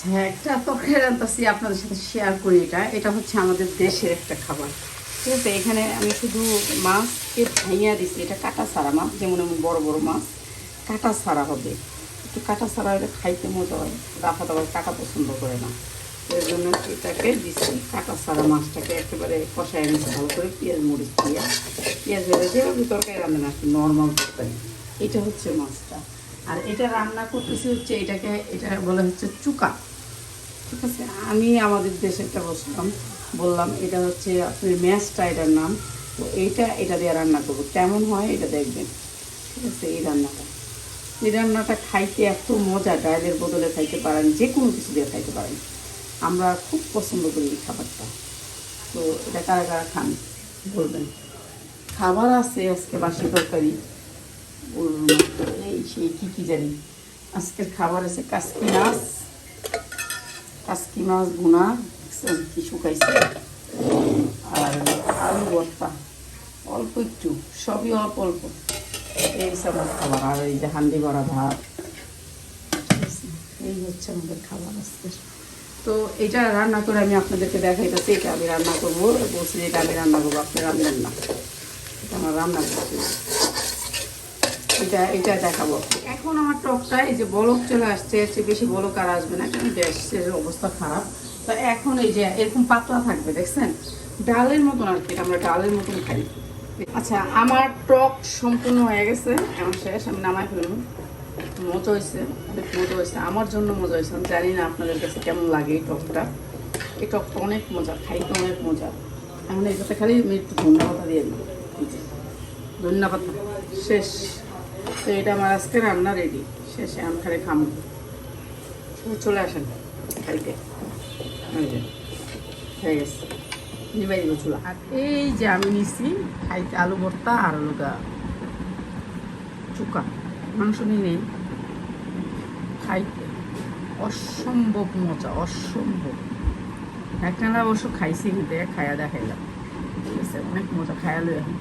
আচ্ছা একটা তরকারি রান্তাছি আপনাদের সাথে শেয়ার করি এটা। এটা হচ্ছে আমাদের দেশের একটা খাবার। ঠিক আছে, এখানে আমি শুধু মাছকে ভাইয়া দিছি। এটা কাটা ছাড়া মাছ, যেমন এমন বড় বড় মাছ, কাটা ছাড়া হবে। একটু কাটা ছাড়া হলে খাইতে মজা হয়। রাফা আবার কাটা পছন্দ করে না। এর জন্য এটাকে দিচ্ছি কাটা ছাড়া মাছটাকে একেবারে কষায় নিচ্ছি ভালো করে পেঁয়াজ মরিচ দিয়ে। পেঁয়াজ ভেজে যেভাবে তরকারি রান্না না নর্মাল তরকারি। এটা হচ্ছে মাছটা। এটা রান্না করতেছি হচ্ছে এটাকে, এটা বলা হচ্ছে চুকা। ঠিক আছে? আমি আমাদের দেশেরটা বসলাম বললাম এটা হচ্ছে আপনি ম্যাচটা এটার নাম, তো এইটা, এটা দিয়ে রান্না করব। কেমন হয় এটা দেখবেন। ঠিক আছে, এই রান্নাটা। এই রান্নাটা খাইতে এত মজা ডালের বদলে খাইতে পারেন যে কোনো কিছু দিয়ে খাইতে পারেন। আমরা খুব পছন্দ করি এই খাবারটা। তো এটা কারা কারা খান বলবেন? খাবার আছে আজকে বাসি তরকারি। এই সেই কী কী জানি। আজকের খাবার আছে কাসকি মাছ। কাসকি মাছ দেখছেন কি শুকাইছে। আর আলু ভর্তা, অল্প একটু, সবই অল্প অল্প। এই সব খাবার, আর এই যে হান্ডি বড়া ভাত। এই হচ্ছে আমাদের খাবার আজকের তো এটা রান্না করে আমি আপনাদেরকে দেখাইতেছি, এটা আমি রান্না করব। বলছি এটা আমি রান্না করব, আপনি রান্নেন না। এটা আমার রান্না করছি এটা এটা দেখাবো। এখন আমার টকটা এই যে বলক চলে আসছে, এর চেয়ে বেশি বলক আর আসবে না, কারণ গ্যাসের অবস্থা খারাপ। তো এখন এই যে এরকম পাতলা থাকবে, দেখছেন? ডালের মতন আর কি আমরা ডালের মতন খাই। আচ্ছা আমার টক সম্পূর্ণ হয়ে গেছে, এখন শেষ, আমি নামাই ফেলব। মজা হয়েছে মজা হয়েছে। আমার জন্য মজা হয়েছে, আমি জানি না আপনাদের কাছে কেমন লাগে এই টকটা। এই টকটা অনেক মজা, খাইতে অনেক মজা। এখন এই কথা খালি আমি একটু ধন্যবাদ দিয়ে দিই। ধন্যবাদ। শেষ। তো এটা আমার আজকে রান্না রেডি শেষে আমি খালি খামো। চলে আসেন খাইতে হয়ে গেছে। নিবাই দিব চুলা। আর এই যে আমি নিছি খাইতে আলু ভর্তা আর আলুটা চুকা। মাংস নিয়ে নেই। খাইতে অসম্ভব মজা, অসম্ভব। একটা অবশ্য খাইছি কিন্তু খাইয়া দেখাইলাম। ঠিক আছে, অনেক মজা খায়ালো এখন